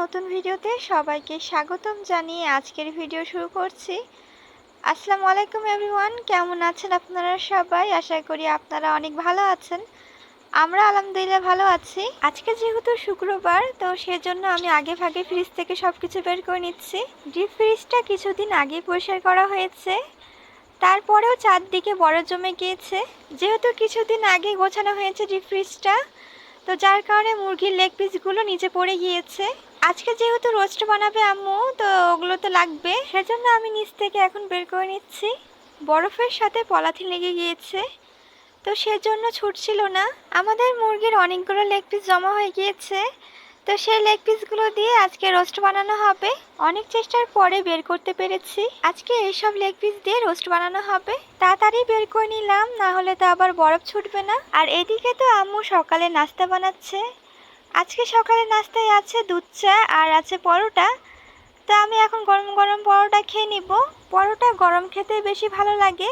নতুন ভিডিওতে সবাইকে স্বাগতম জানিয়ে আজকের ভিডিও শুরু করছি। আসসালামু আলাইকুম এভরিওয়ান, কেমন আছেন আপনারা সবাই? আশা করি আপনারা অনেক ভালো আছেন। আমরা আলহামদুলিল্লাহ ভালো আছি। আজকে যেহেতু শুক্রবার, তো সেজন্য আমি আগে ভাগে ফ্রিজ থেকে সব কিছু বের করে নিচ্ছি। ডিপ ফ্রিজটা কিছুদিন আগে পরিষ্কার করা হয়েছে। তারপরেও চারদিকে বড় জমে গিয়েছে। যেহেতু কিছুদিন আগে গোছানো হয়েছে ডিপ ফ্রিজটা তো যার কারণে মুরগির লেগ পিসগুলো নিচে পড়ে গিয়েছে। আজকে যেহেতু রোস্ট বানাবে আম্মু, তো ওগুলো তো লাগবে। সেজন্য আমি নিচ থেকে এখন বের করে নিচ্ছি। বরফের সাথে পলাথিন লেগে গিয়েছে, তো সেজন্য ছুটছিল না। আমাদের মুরগির অনেকগুলো লেগ পিস জমা হয়ে গিয়েছে। তো সেই লেগ পিসগুলো দিয়ে আজকে রোস্ট বানানো হবে। অনেক চেষ্টার পরে বের করতে পেরেছি। আজকে এইসব লেগ পিস দিয়ে রোস্ট বানানো হবে। তাড়াতাড়ি বের করে নিলাম, না হলে তো আবার বরফ ছুটবে না। আর এদিকে তো আম্মু সকালে নাস্তা বানাচ্ছে। আজকে সকালে নাস্তায় আছে দুধ চা আর আছে পরোটা। তো আমি এখন গরম গরম পরোটা খেয়ে নিব। পরোটা গরম খেতে বেশি ভালো লাগে,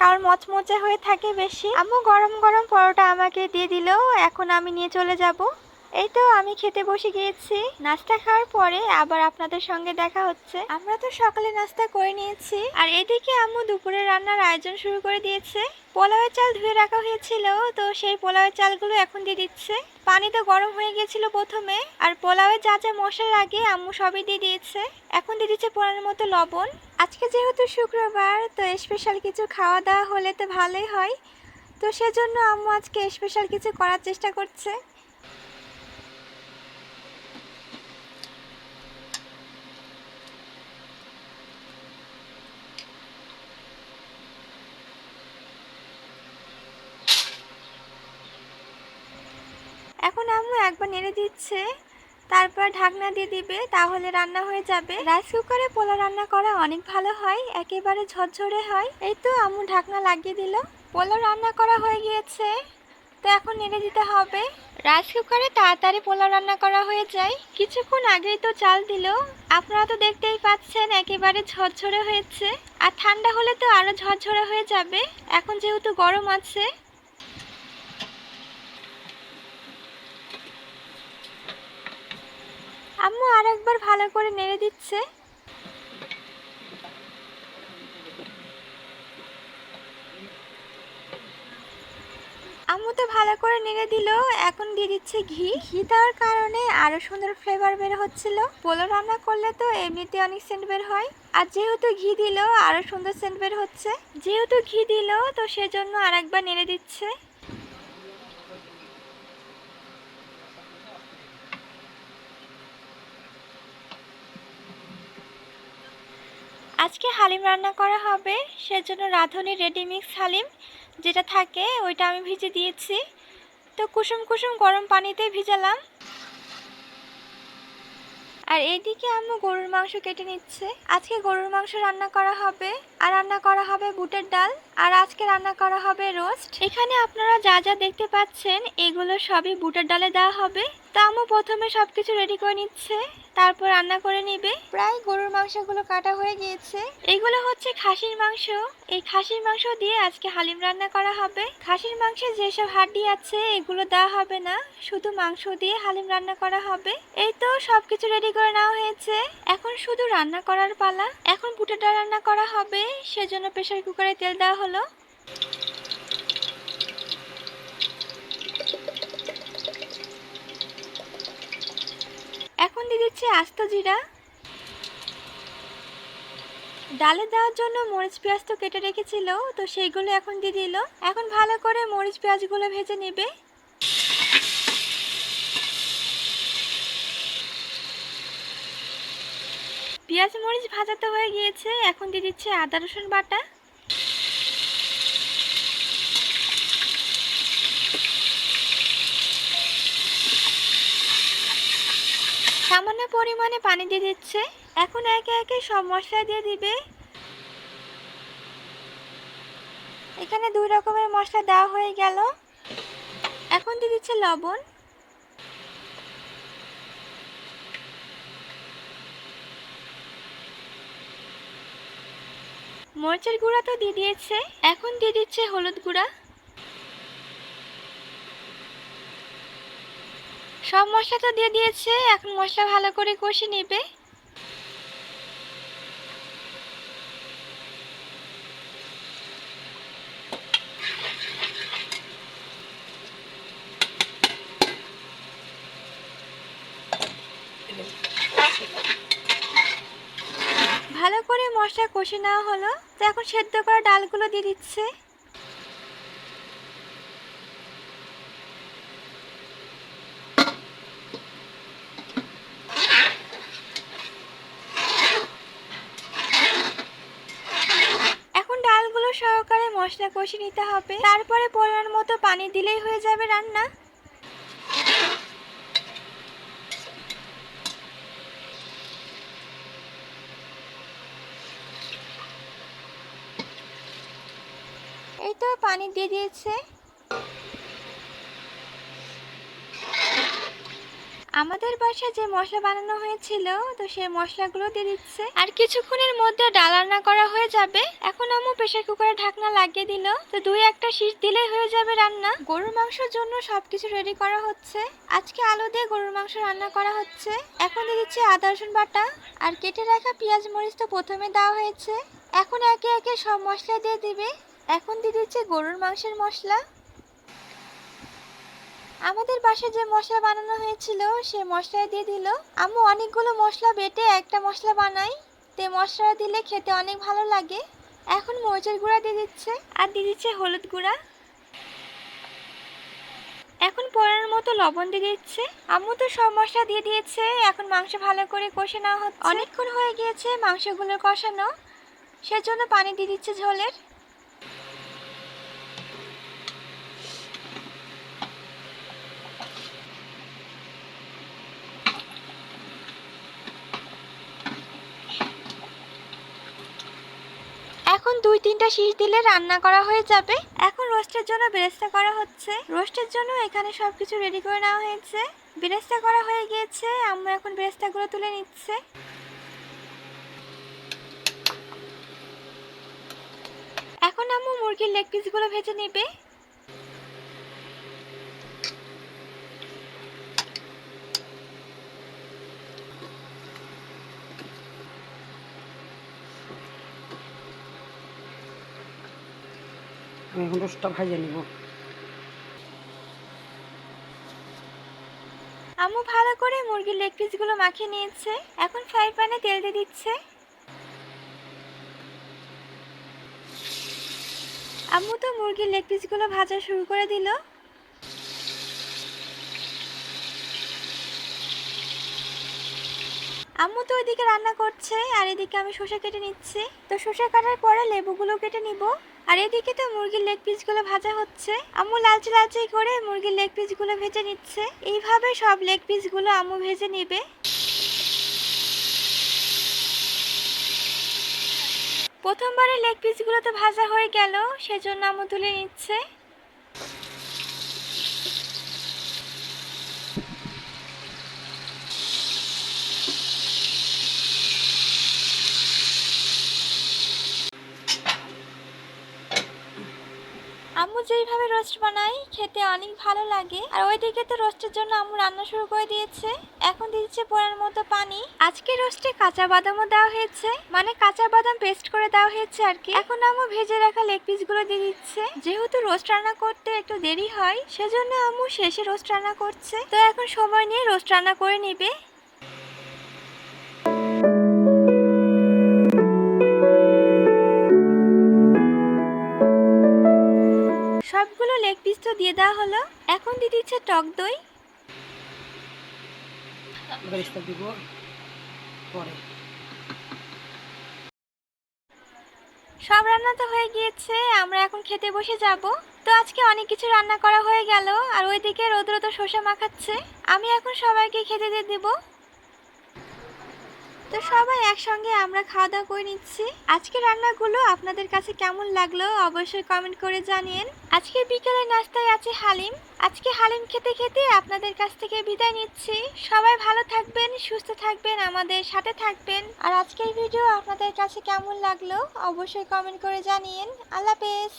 কারণ মচমচে হয়ে থাকে বেশি। আম্মু গরম গরম পরোটা আমাকে দিয়ে দিলেও এখন আমি নিয়ে চলে যাব। এই তো, আমি খেতে বসে গিয়েছি। নাস্তা খাওয়ার পরে আবার আপনাদের সঙ্গে দেখা হচ্ছে। আমরা তো সকালে নাস্তা করে নিয়েছি। আর এদিকে আম্মু দুপুরে রান্নার আয়োজন শুরু করে দিয়েছে। পোলাওয়ের চাল ধুয়ে রাখা হয়েছিল, তো সেই পোলাওয়ের চালগুলো এখন দিয়ে দিচ্ছে। পানি তো গরম হয়ে গিয়েছিল প্রথমে, আর পোলাওয়ে যা যা মশলা লাগে আম্মু সবই দিয়ে দিয়েছে। এখন দিয়ে দিচ্ছে পোড়ানোর মতো লবণ। আজকে যেহেতু শুক্রবার, তো স্পেশাল কিছু খাওয়া দাওয়া হলে তো ভালোই হয়। তো সেজন্য আম্মু আজকে স্পেশাল কিছু করার চেষ্টা করছে। এখন আম্মু একবার নেড়ে দিচ্ছে, তারপর ঢাকনা দিয়ে দিবে, তাহলে রান্না হয়ে যাবে। রাইস কুকারে পোলা রান্না করা অনেক ভালো হয়, একেবারে ঝরঝরে হয়। এই তো আম্মু ঢাকনা লাগিয়ে দিল। পোলা রান্না করা হয়ে গিয়েছে, তো এখন নেড়ে দিতে হবে। রাইস কুকারে তাড়াতাড়ি পোলা রান্না করা হয়ে যায়। কিছুক্ষণ আগেই তো চাল দিল। আপনারা তো দেখতেই পাচ্ছেন, একেবারে ঝরঝরে হয়েছে। আর ঠান্ডা হলে তো আরও ঝরঝরে হয়ে যাবে। এখন যেহেতু গরম আছে আম্মু আর একবার ভালো করে নেড়ে দিচ্ছে। আম্মু তো ভালো করে নেড়ে দিল, এখন দিয়ে দিচ্ছে ঘি। ঘি দেওয়ার কারণে আরও সুন্দর ফ্লেভার বের হচ্ছিল। পোলো রান্না করলে তো এমনিতে অনেক সেন্ট বের হয়। আর যেহেতু ঘি দিল, আরও সুন্দর সেন্ট বের হচ্ছে। যেহেতু ঘি দিল, তো সেজন্য আর একবার নেড়ে দিচ্ছে। আজকে হালিম রান্না করা হবে, সেজন্য রাঁধুনি রেডিমিক্স হালিম, যেটা থাকে ওইটা আমি ভিজে দিয়েছি। তো কুসুম কুসুম গরম পানিতে ভিজালাম। আর এইদিকে আম্মু গরুর মাংস কেটে নিচ্ছে। আজকে গরুর মাংস রান্না করা হবে, আর রান্না করা হবে বুটের ডাল, আর আজকে রান্না করা হবে রোস্ট। এখানে আপনারা যা যা দেখতে পাচ্ছেন, এগুলো সবই বুটের ডালে দেওয়া হবে। তা আম্মু প্রথমে সবকিছু রেডি করে নিচ্ছে। তারপর রান্না করে নিবে। প্রায় গরুর মাংসগুলো কাটা হয়ে গিয়েছে। এগুলো হচ্ছে খাসির মাংস। এই খাসির মাংস দিয়ে আজকে হালিম রান্না করা হবে। খাসির মাংসে যেসব হাড্ডি আছে এগুলো দেওয়া হবে না। শুধু মাংস দিয়ে হালিম রান্না করা হবে। এই তো সবকিছু রেডি করে নেওয়া হয়েছে। এখন শুধু রান্না করার পালা। এখন ডাল রান্না করা হবে। সেজন্য প্রেসার কুকারে তেল দেওয়া হলো। এখন দিয়ে দিচ্ছি আস্ত জিরা। ডালে দেওয়ার জন্য মরিচ পেঁয়াজ তো কেটে রেখেছিল, তো সেইগুলো এখন দিয়ে দিল। এখন ভালো করে মরিচ পেঁয়াজগুলো ভেজে নেবে। পেঁয়াজ মরিচ ভাজা তো হয়ে গিয়েছে, এখন দিয়ে দিচ্ছে আদা রসুন বাটা। পরিমাণে পানি দিয়ে দিচ্ছে। এখন একে একে সব মশলা দিয়ে দিবে। এখানে দুই রকমের মশলা দেওয়া হয়ে গেল। এখন দিয়ে দিচ্ছে লবণ। মরিচের গুঁড়া তো দিয়ে দিয়েছে। এখন দিয়ে দিচ্ছে হলুদ গুঁড়া। সব মশলা তো দিয়ে দিয়েছে, এখন মশলা ভালো করে কষে নেবে। ভালো করে মশলা কষে নেওয়া হলো, তো এখন সেদ্ধ করা ডালগুলো দিয়ে দিচ্ছে এখন ডালগুলো সহকারে মশলা কষে নিতে হবে। তারপরে পরিমাণ মতো পানি দিলেই হয়ে যাবে রান্না। এই তো পানি দিয়ে দিয়েছে। আমাদের বাসায় যে মশলা বানানো হয়েছিল তো সেই মশলাগুলো দিয়ে দিচ্ছে। আর কিছুক্ষণের মধ্যে ডাল রান্না করা হয়ে যাবে। এখন আম্মু প্রেসার কুকারে ঢাকনা লাগিয়ে দিল। তো দুই একটা শীষ দিলেই হয়ে যাবে রান্না। গরুর মাংসের জন্য সবকিছু রেডি করা হচ্ছে। আজকে আলু দিয়ে গরুর মাংস রান্না করা হচ্ছে। এখন দিয়ে দিচ্ছে আদা রসুন বাটা। আর কেটে রাখা পেঁয়াজ মরিচ তো প্রথমে দেওয়া হয়েছে। এখন একে একে সব মশলা দিয়ে দিবে। এখন দিয়ে দিচ্ছে গরুর মাংসের মশলা। আমাদের বাসায় যে মশলা বানানো হয়েছিল, সে মশলা দিয়ে দিল। আম্মু, অনেকগুলো মশলা বেটে একটা মশলা বানাই। তে মশলা দিলে খেতে অনেক ভালো লাগে। এখন মরিচের গুঁড়া দিয়ে দিচ্ছে। আর দিয়ে দিচ্ছে হলুদ গুঁড়া। এখন পরের মতো লবণ দিয়ে দিচ্ছে। আম্মু তো সব মশলা দিয়ে দিয়েছে। এখন মাংস ভালো করে কষে নেওয়া হচ্ছে। অনেকক্ষণ হয়ে গিয়েছে মাংসগুলো কষানো। সেজন্য পানি দিয়ে দিচ্ছে ঝোলের এখন দুই তিনটা শীষ দিলে রান্না করা হয়ে যাবে। এখন রোস্টের জন্য বেরেস্তা করা হচ্ছে। রোস্টের জন্য এখানে সবকিছু রেডি করে নেওয়া হয়েছে। বেরেস্তা করা হয়ে গিয়েছে। আম্মু এখন বেরেস্তাগুলো তুলে নিচ্ছে। এখন আম্মু মুরগির লেগ পিসগুলো ভেজে নেবে। এখন রোস্টটা ভাজে নিব। আম্মু ভালো করে মুরগির লেগ পিসগুলো মাখিয়ে নিয়েছে। এখন ফ্রাই প্যানে তেল দিয়ে দিচ্ছে। আম্মু তো মুরগির লেগ পিসগুলো ভাজা শুরু করে দিল। আম্মু তো ওইদিকে রান্না করছে, আর এদিকে আমি শসা কেটে নিচ্ছি। তো শসা কাটার পরে লেবুগুলো কেটে নিব। আর এদিকে তো মুরগির লেগ পিসগুলো ভাজা হচ্ছে। আম্মু লালচে লালচে করে মুরগির লেগ পিসগুলো ভেজে নিচ্ছে। এইভাবে সব লেগ পিসগুলো আম্মু ভেজে নেবে। প্রথমবারে লেগ পিসগুলো তো ভাজা হয়ে গেল, সেজন্য আম্মু তুলে নিচ্ছে। যেইভাবে রোস্ট বানাই, খেতে অনেক ভালো লাগে। আর ওইদিকে তো রোস্টের জন্য আম্মু রান্না শুরু করে দিয়েছে। এখন দিচ্ছে পরের মতো পানি। আজকে রোস্টে কাঁচা বাদামও দেওয়া হয়েছে। মানে কাঁচা বাদাম পেস্ট করে দেওয়া হয়েছে আর কি। এখন আম্মু ভেজে রাখা লেগ পিসগুলো দিয়ে দিচ্ছে। যেহেতু রোস্ট রান্না করতে একটু দেরি হয়, সেজন্য আম্মু শেষে রোস্ট রান্না করছে। তো এখন সময় নিয়ে রোস্ট রান্না করে নেবে। দিয়ে দেওয়া হলো। এখন দিয়ে দিচ্ছে টক দই। দিব পরে। সব রান্না তো হয়ে গিয়েছে আমরা এখন খেতে বসে যাব। তো আজকে অনেক কিছু রান্না করা হয়ে গেল আর ওইদিকে রোদ্র তো শসা মাখাচ্ছে। আমি এখন সবাইকে খেতে দিয়ে দেব। তো সবাই একসঙ্গে আমরা খাওয়া দাওয়া করে নিচ্ছি। আজকে রান্নাগুলো আপনাদের কাছে কেমন লাগল অবশ্যই কমেন্ট করে জানিয়েন। আজকে বিকেলের নাস্তায় আছে হালিম। আজকে হালিম খেতে খেতে আপনাদের কাছ থেকে বিদায় নিচ্ছি। সবাই ভালো থাকবেন, সুস্থ থাকবেন, আমাদের সাথে থাকবেন। আর আজকের ভিডিও আপনাদের কাছে কেমন লাগল অবশ্যই কমেন্ট করে জানিয়েন। আল্লাহ হাফেজ।